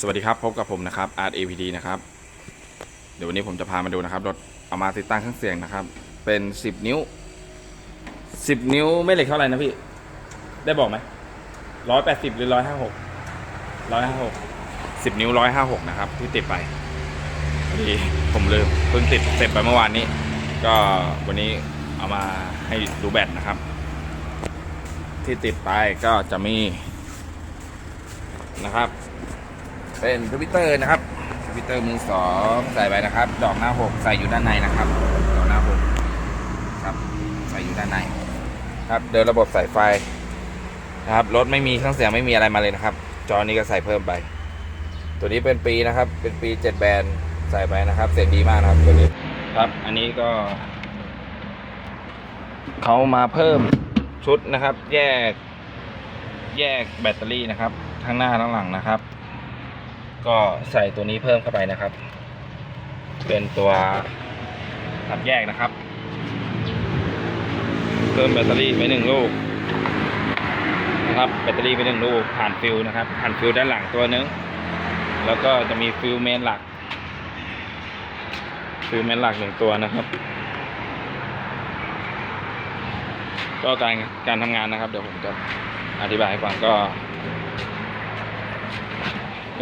สวัสดีครับ พบกับผมนะครับ Art APD นะครับ เดี๋ยววันนี้ผมจะพามาดูนะครับรถเอามาติดตั้งเครื่องเสียงนะครับ เป็น 10 นิ้ว 10 นิ้วไม่เหล็กเท่าไหร่นะพี่ ได้บอกไหมร้อยแปดสิบหรือร้อยห้าหกร้อยห้าหกสิบนิ้วร้อยห้าหกนะครับ ที่ติดไปพอดีผมลืมเพิ่งติดเสร็จไปเมื่อวานนี้ ก็วันนี้เอามาให้ดูแบตนะครับ ที่ติดไปก็จะมีนะครับ เป็นทวิตเตอร์นะครับทวิตเตอร์มือสองใส่ไปนะครับ ดอกหน้าหกใส่อยู่ด้านในนะครับดอกหน้าหกครับใส่อยู่ด้านในครับเดินระบบสายไฟนะครับรถไม่มีเครื่องเสียงไม่มีอะไรมาเลยนะครับ จอนี้ก็ใส่เพิ่มไป ตัวนี้เป็นปีนะครับ เป็นปีเจ็ดแบรนด์ใส่ไปนะครับ เสียงดีมากนะครับตัวนี้ครับ อันนี้ก็เขามาเพิ่มชุดนะครับ แยก แยกแบตเตอรี่นะครับ ทั้งหน้าทั้งหลังนะครับ ก็ใส่ตัวนี้เพิ่มเข้าไปนะครับ เป็นตัวรับแยกนะครับ เพิ่มแบตเตอรี่ไปหนึ่งลูกนะครับแบตเตอรี่ไปหนึ่งลูกผ่านฟิวนะครับ ผ่านฟิวด้านหลังตัวนึงแล้วก็จะมีฟิวเมนหลัก ฟิวเมนหลักหนึ่งตัวนะครับ ก็การการทำงานนะครับ เดี๋ยวผมจะอธิบายให้ฟังก็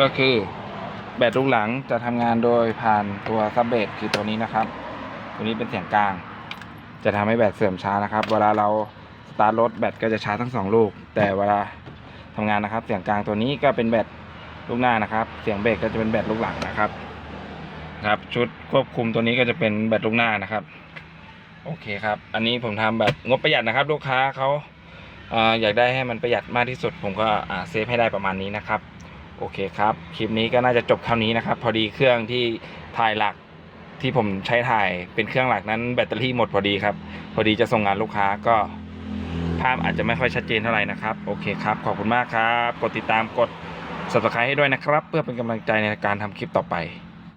ก็คือแบตลูกหลังจะทำงานโดยผ่านตัวซับเบสคือตัวนี้นะครับ ตัวนี้เป็นเสียงกลาง จะทำให้แบตเสื่อมช้านะครับ เวลาเราสตาร์ทรถแบตก็จะช้าทั้งสองลูก แต่เวลาทำงานนะครับ เสียงกลางตัวนี้ก็เป็นแบตลูกหน้านะครับ เสียงเบรกก็จะเป็นแบตลูกหลังนะครับครับ ชุดควบคุมตัวนี้ก็จะเป็นแบตลูกหน้านะครับ โอเคครับ อันนี้ผมทำแบบงบประหยัดนะครับ ลูกค้าเขาอยากได้ให้มันประหยัดมากที่สุด ผมก็เซฟให้ได้ประมาณนี้นะครับ โอเคครับ คลิปนี้ก็น่าจะจบเท่านี้นะครับ พอดีเครื่องที่ถ่ายหลักที่ผมใช้ถ่ายเป็นเครื่องหลักนั้นแบตเตอรี่หมดพอดีครับ พอดีจะส่งงานลูกค้าก็ภาพอาจจะไม่ค่อยชัดเจนเท่าไหร่นะครับ โอเคครับ ขอบคุณมากครับ กดติดตามกด subscribe ให้ด้วยนะครับ เพื่อเป็นกำลังใจในการทำคลิปต่อไป